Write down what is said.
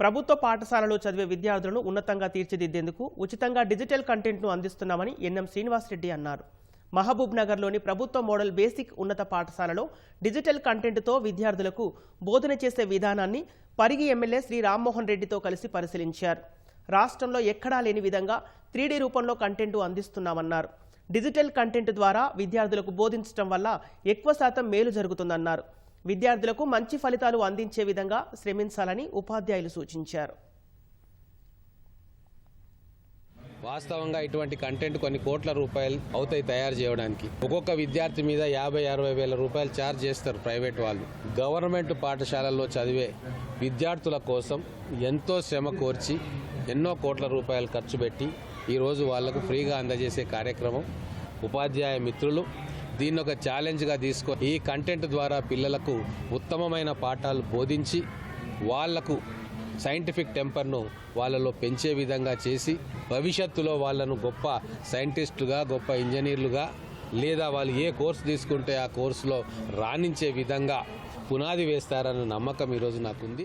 ప్రభుత్వ పాఠశాలలో చదివే విద్యార్థులను ఉన్నతంగా తీర్చిదిద్దేందుకు ఉచితంగా డిజిటల్ కంటెంట్ను అందిస్తున్నామని ఎన్ఎం శ్రీనివాసరెడ్డి అన్నారు. మహబూబ్ నగర్లోని ప్రభుత్వ మోడల్ బేసిక్ ఉన్నత పాఠశాలలో డిజిటల్ కంటెంట్తో విద్యార్థులకు బోధన చేసే విధానాన్ని పరిగి ఎమ్మెల్యే శ్రీ రామ్మోహన్ రెడ్డితో కలిసి పరిశీలించారు. రాష్ట్రంలో ఎక్కడా లేని విధంగా త్రీడీ రూపంలో కంటెంట్ అందిస్తున్నామన్నారు. డిజిటల్ కంటెంట్ ద్వారా విద్యార్థులకు బోధించడం వల్ల ఎక్కువ శాతం మేలు జరుగుతుందన్నారు. విద్యార్థులకు మంచి ఫలితాలు అందించే విధంగా శ్రమించాలని ఉపాధ్యాయులు సూచించారు. వాస్తవంగా ఇటువంటి కంటెంట్ కొన్ని కోట్ల రూపాయలు అవుతాయి తయారు చేయడానికి. ఒక్కొక్క విద్యార్థి మీద యాభై అరవై వేల రూపాయలు ఛార్జ్ చేస్తారు ప్రైవేట్ వాళ్ళు. గవర్నమెంట్ పాఠశాలల్లో చదివే విద్యార్థుల కోసం ఎంతో శ్రమ కోర్చి ఎన్నో కోట్ల రూపాయలు ఖర్చు పెట్టి ఈరోజు వాళ్ళకు ఫ్రీగా అందజేసే కార్యక్రమం ఉపాధ్యాయ మిత్రులు దీన్ని ఒక ఛాలెంజ్గా తీసుకో ఈ కంటెంట్ ద్వారా పిల్లలకు ఉత్తమమైన పాఠాలు బోధించి వాళ్ళకు సైంటిఫిక్ టెంపర్ను వాళ్ళలో పెంచే విధంగా చేసి భవిష్యత్తులో వాళ్ళను గొప్ప సైంటిస్టులుగా గొప్ప ఇంజనీర్లుగా లేదా వాళ్ళు ఏ కోర్సు తీసుకుంటే ఆ కోర్సులో రాణించే విధంగా పునాది వేస్తారన్న నమ్మకం ఈరోజు నాకుంది.